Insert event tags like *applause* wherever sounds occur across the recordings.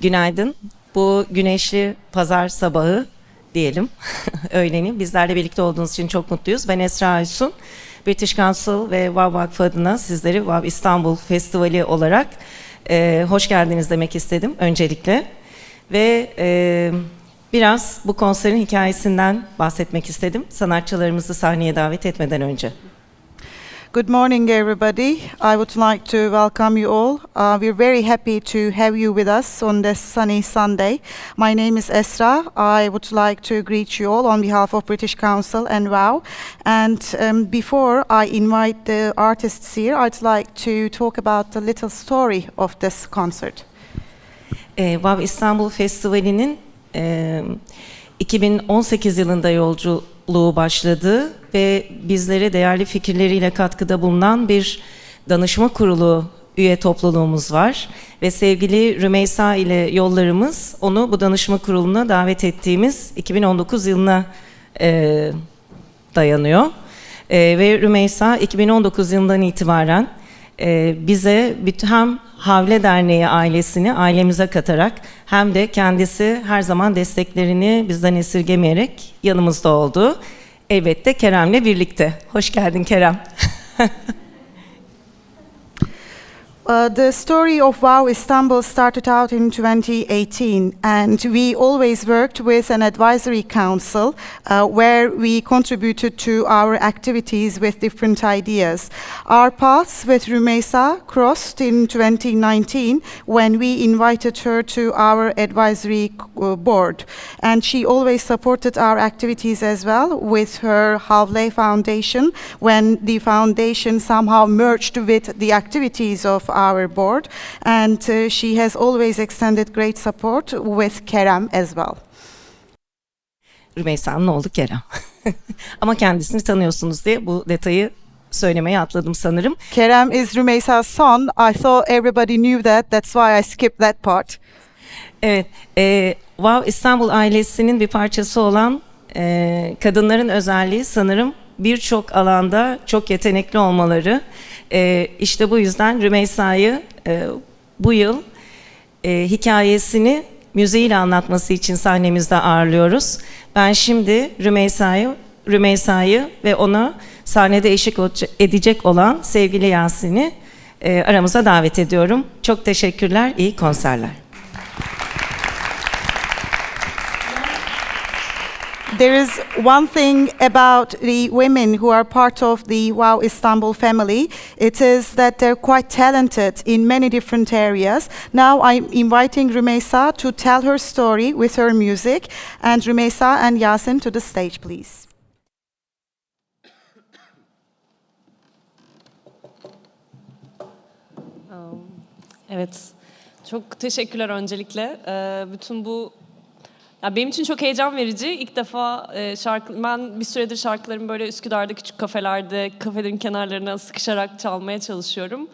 Günaydın. Bu güneşli pazar sabahı diyelim, *laughs* öğleni. Bizlerle birlikte olduğunuz için çok mutluyuz. Ben Esra Aysun. British Council ve Wow Vakfı adına sizleri Wow İstanbul Festivali olarak e, hoş geldiniz demek istedim öncelikle. Ve e, biraz bu konserin hikayesinden bahsetmek istedim. Sanatçılarımızı sahneye davet etmeden önce. Good morning, everybody. I would like to welcome you all. Uh, we're very happy to have you with us on this sunny Sunday. My name is Esra. I would like to greet you all on behalf of British Council and WOW. And um, before I invite the artists here, I'd like to talk about the little story of this concert. E, Wow İstanbul Festivali'nin e, 2018 yılında yolculuğu başladı ve bizlere değerli fikirleriyle katkıda bulunan bir danışma kurulu üye topluluğumuz var ve sevgili Rümeysa ile yollarımız onu bu danışma kuruluna davet ettiğimiz 2019 yılına e, dayanıyor. E, ve Rümeysa 2019 yılından itibaren e, bize hem Havle Derneği ailesini ailemize katarak hem de kendisi her zaman desteklerini bizden esirgemeyerek yanımızda oldu. Elbette Kerem'le birlikte. Hoş geldin Kerem. *laughs* Uh, the story of WOW Istanbul started out in 2018, and we always worked with an advisory council uh, where we contributed to our activities with different ideas. Our paths with Rumeysa crossed in 2019 when we invited her to our advisory uh, board, and she always supported our activities as well with her Havle Foundation when the foundation somehow merged with the activities of our board, and uh, she has always extended great support with Kerem as well. Rümeysa'nın oğlu Kerem. *laughs* Ama kendisini tanıyorsunuz diye bu detayı söylemeye atladım sanırım. Kerem is Rumeysa's son. I thought everybody knew that. That's why I skipped that part. Evet, e, Wow İstanbul ailesinin bir parçası olan e, kadınların özelliği sanırım birçok alanda çok yetenekli olmaları. E, işte bu yüzden Rümeysa'yı e, bu yıl e, hikayesini müziğiyle anlatması için sahnemizde ağırlıyoruz. Ben şimdi Rümeysa'yı Rümeysa'yı ve ona sahnede eşlik edecek olan sevgili Yasin'i e, aramıza davet ediyorum. Çok teşekkürler, iyi konserler. There is one thing about the women who are part of the Wow Istanbul family. It is that they're quite talented in many different areas. Now I'm inviting Rumeysa to tell her story with her music. And Rumeysa and Yasin to the stage, please. Evet. Çok teşekkürler öncelikle. Bütün bu ya benim için çok heyecan verici. İlk defa e, şarkı ben bir süredir şarkılarımı böyle Üsküdar'da küçük kafelerde, kafelerin kenarlarına sıkışarak çalmaya çalışıyorum.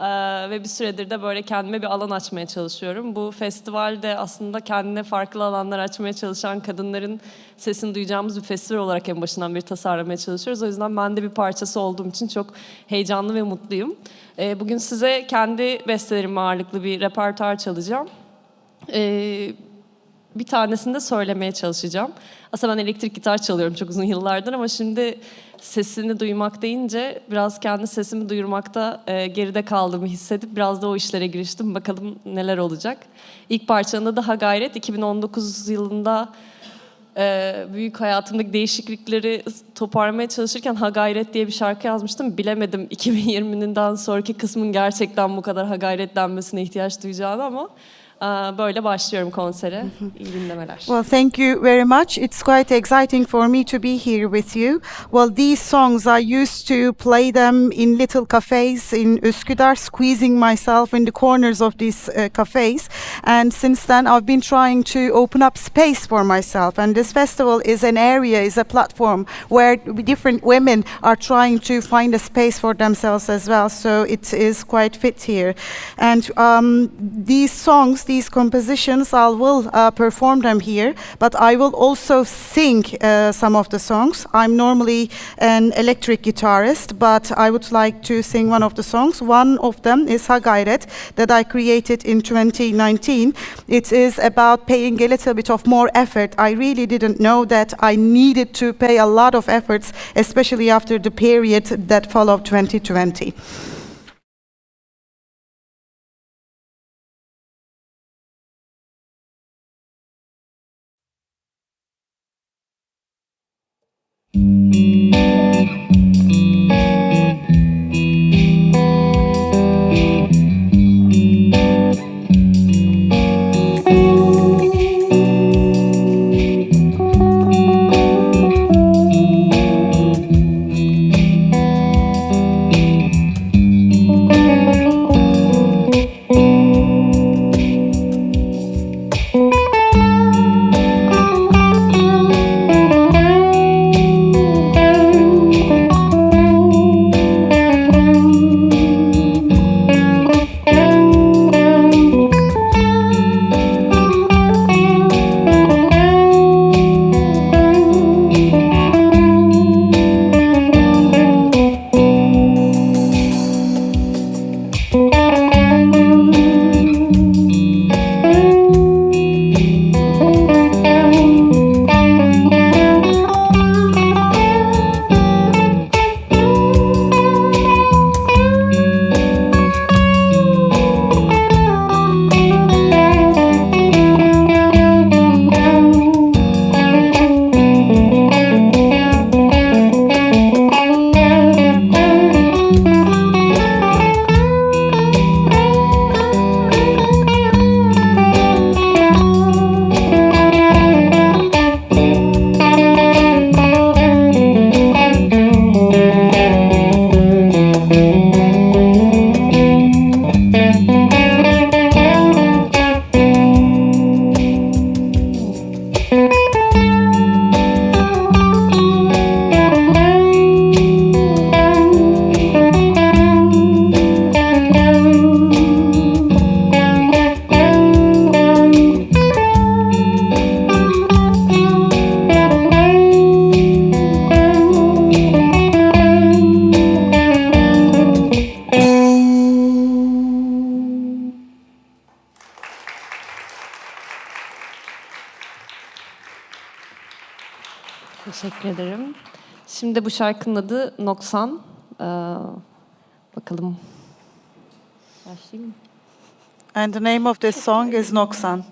Ee, ve bir süredir de böyle kendime bir alan açmaya çalışıyorum. Bu festivalde aslında kendine farklı alanlar açmaya çalışan kadınların sesini duyacağımız bir festival olarak en başından beri tasarlamaya çalışıyoruz. O yüzden ben de bir parçası olduğum için çok heyecanlı ve mutluyum. Ee, bugün size kendi bestelerime ağırlıklı bir repertuar çalacağım. Ee, bir tanesini de söylemeye çalışacağım. Aslında ben elektrik gitar çalıyorum çok uzun yıllardır ama şimdi sesini duymak deyince biraz kendi sesimi duyurmakta e, geride kaldığımı hissedip biraz da o işlere giriştim. Bakalım neler olacak. İlk parçanın da Ha Gayret 2019 yılında e, büyük hayatımdaki değişiklikleri toparlamaya çalışırken Ha Gayret diye bir şarkı yazmıştım. Bilemedim 2020'den sonraki kısmın gerçekten bu kadar Ha Gayret denmesine ihtiyaç duyacağını ama böyle başlıyorum konsere. İyi dinlemeler. Well, thank you very much. It's quite exciting for me to be here with you. Well, these songs I used to play them in little cafes in Üsküdar, squeezing myself in the corners of these uh, cafes. And since then, I've been trying to open up space for myself. And this festival is an area, is a platform where different women are trying to find a space for themselves as well. So it is quite fit here. And um, these songs, these compositions, I will uh, perform them here, but I will also sing uh, some of the songs. I'm normally an electric guitarist, but I would like to sing one of the songs. One of them is Ha that I created in 2019. It is about paying a little bit of more effort. I really didn't know that I needed to pay a lot of efforts, especially after the period that followed 2020. Şimdi bu şarkının adı Noksan. Ee, bakalım. Başlayayım mı? And the name of this song is Noksan.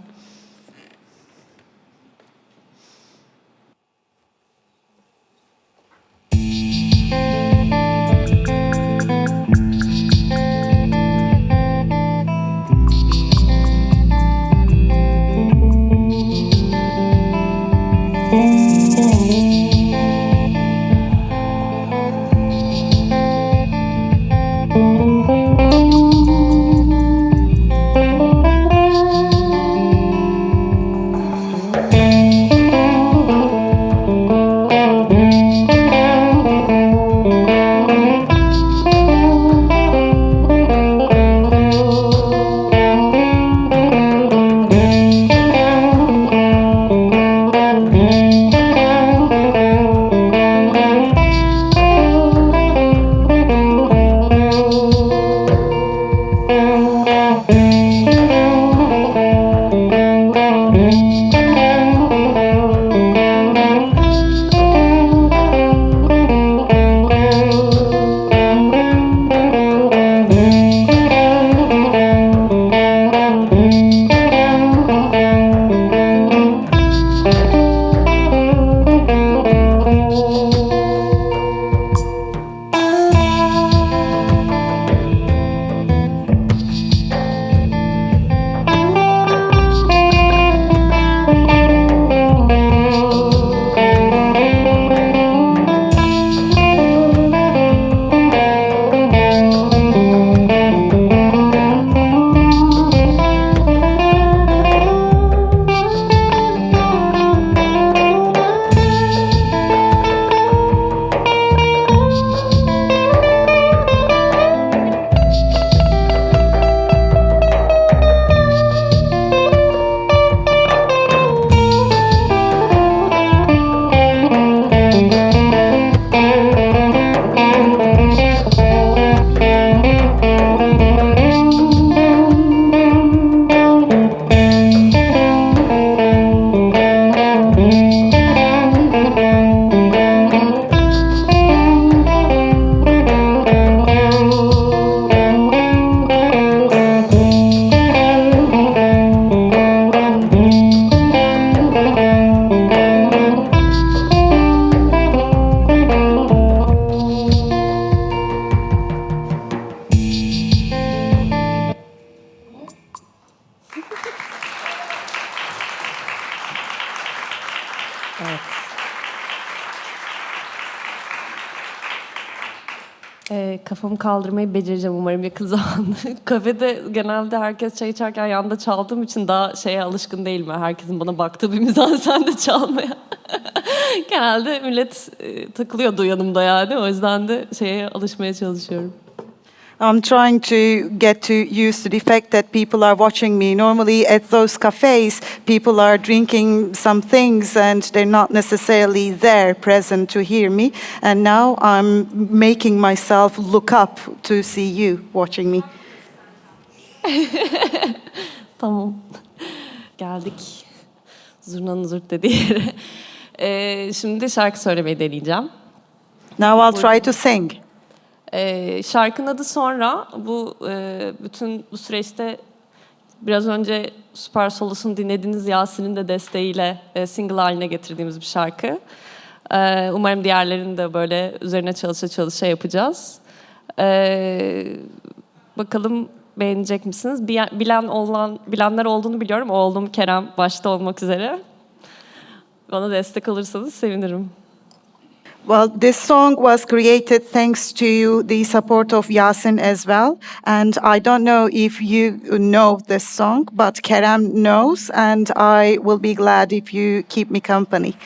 Kafamı kaldırmayı becereceğim umarım yakın *laughs* zamanda. Kafede genelde herkes çay içerken yanında çaldığım için daha şeye alışkın değilim. ben. Herkesin bana baktığı bir mizansende *laughs* çalmaya. genelde millet e, takılıyordu yanımda yani. O yüzden de şeye alışmaya çalışıyorum. I'm trying to get to used to the fact that people are watching me. Normally, at those cafes, people are drinking some things and they're not necessarily there present to hear me. And now I'm making myself look up to see you watching me. *laughs* Tamam. Geldik. Zurnanın zırt dediği yere. Ee, şimdi şarkı söylemeyi deneyeceğim. Now I'll try to sing. Ee, şarkının adı sonra bu e, bütün bu süreçte biraz önce Süper Solos'un dinlediğiniz Yasin'in de desteğiyle e, single haline getirdiğimiz bir şarkı. Ee, umarım diğerlerini de böyle üzerine çalışa çalışa yapacağız. Ee, bakalım beğenecek misiniz? Bilen olan bilenler olduğunu biliyorum. Oğlum Kerem başta olmak üzere. Bana destek olursanız sevinirim. Well, this song was created thanks to the support of Yasin as well. And I don't know if you know this song, but Kerem knows, and I will be glad if you keep me company.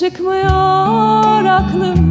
Çıkmıyor aklımdan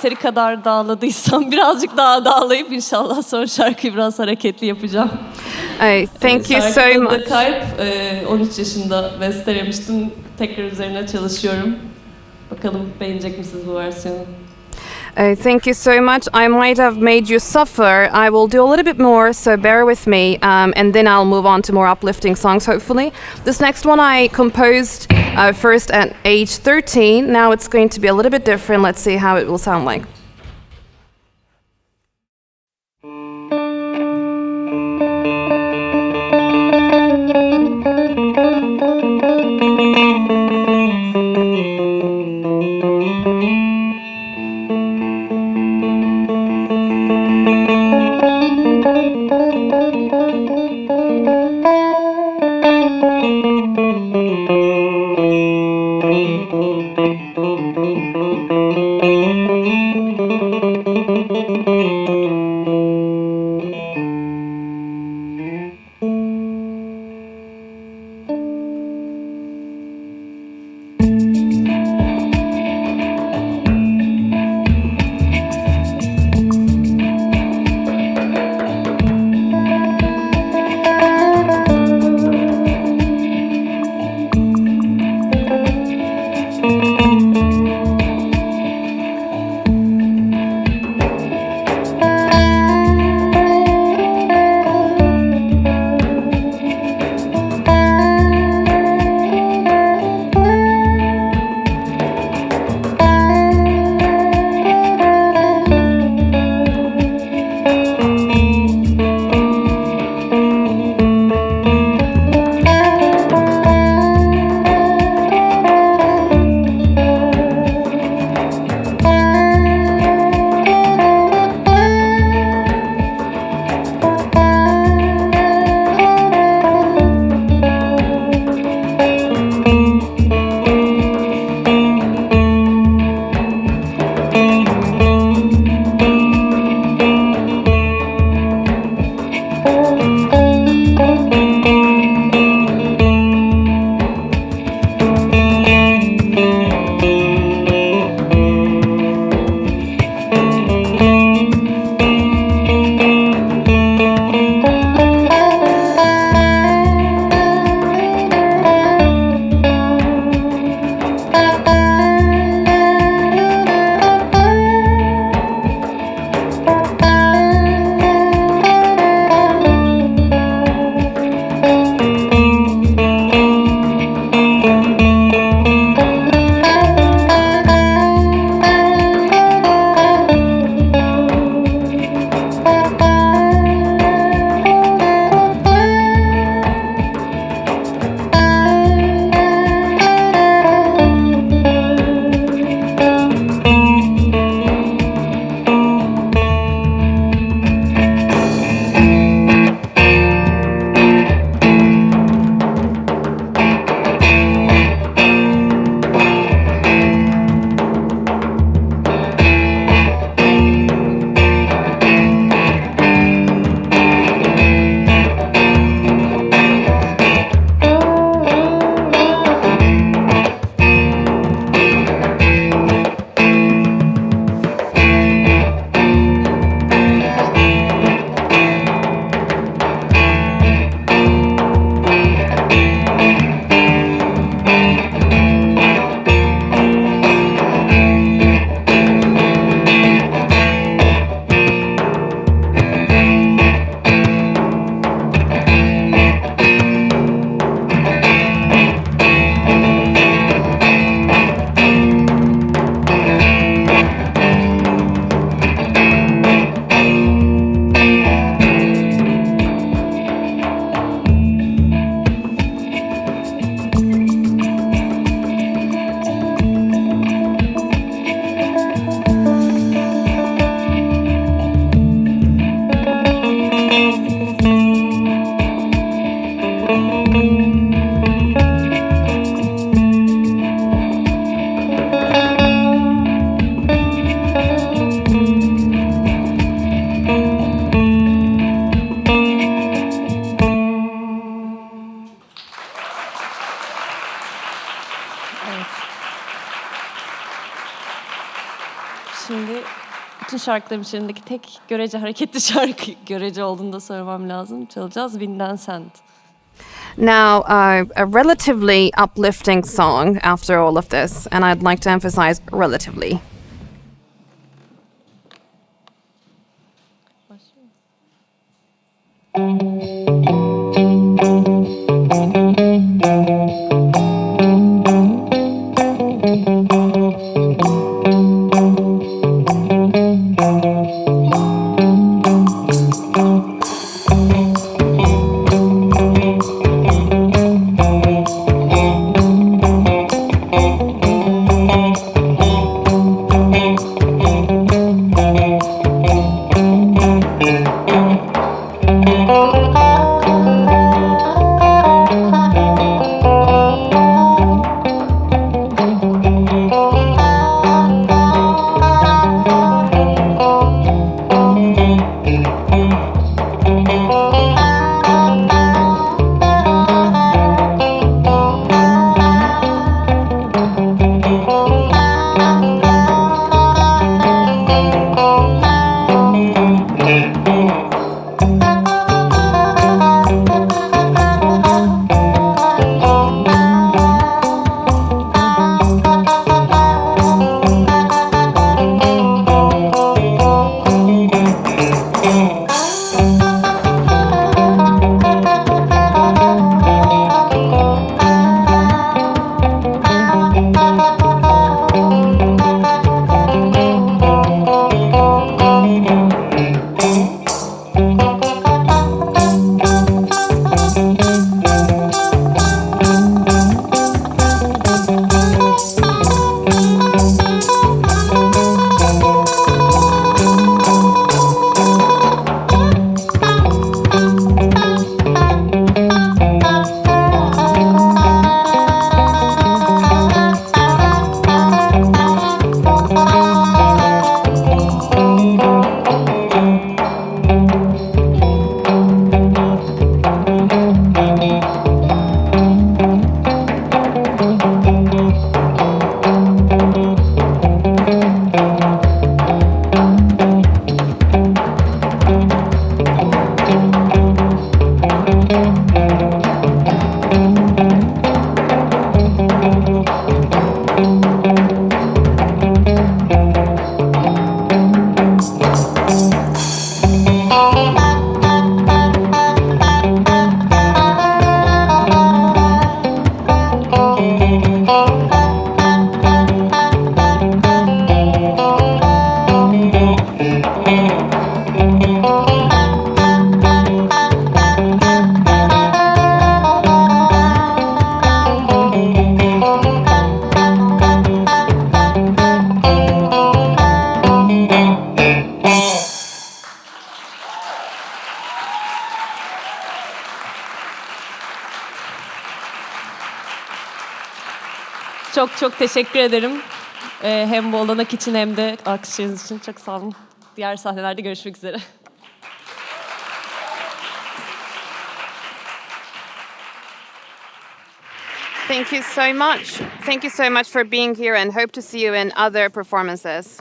yeteri kadar dağladıysam *laughs* birazcık daha dağlayıp inşallah son şarkıyı biraz hareketli yapacağım. Uh, thank you so much. Ee, 13 yaşında bestelemiştim. Tekrar üzerine çalışıyorum. Bakalım beğenecek misiniz bu versiyonu? Uh, thank you so much. I might have made you suffer. I will do a little bit more, so bear with me, um, and then I'll move on to more uplifting songs, hopefully. This next one I composed uh, first at age 13. Now it's going to be a little bit different. Let's see how it will sound like. Thank you. Şimdi bütün şarkılarım içerisindeki tek görece hareketli *laughs* şarkı görece olduğunu da söylemem lazım. Çalacağız Wind Sand. Now, uh, a relatively uplifting song after all of this, and I'd like to emphasize relatively. Çok çok teşekkür ederim. Ee, hem bu olanak için hem de alkışlarınız için çok sağ olun. Diğer sahnelerde görüşmek üzere. Thank you so much. Thank you so much for being here, and hope to see you in other performances.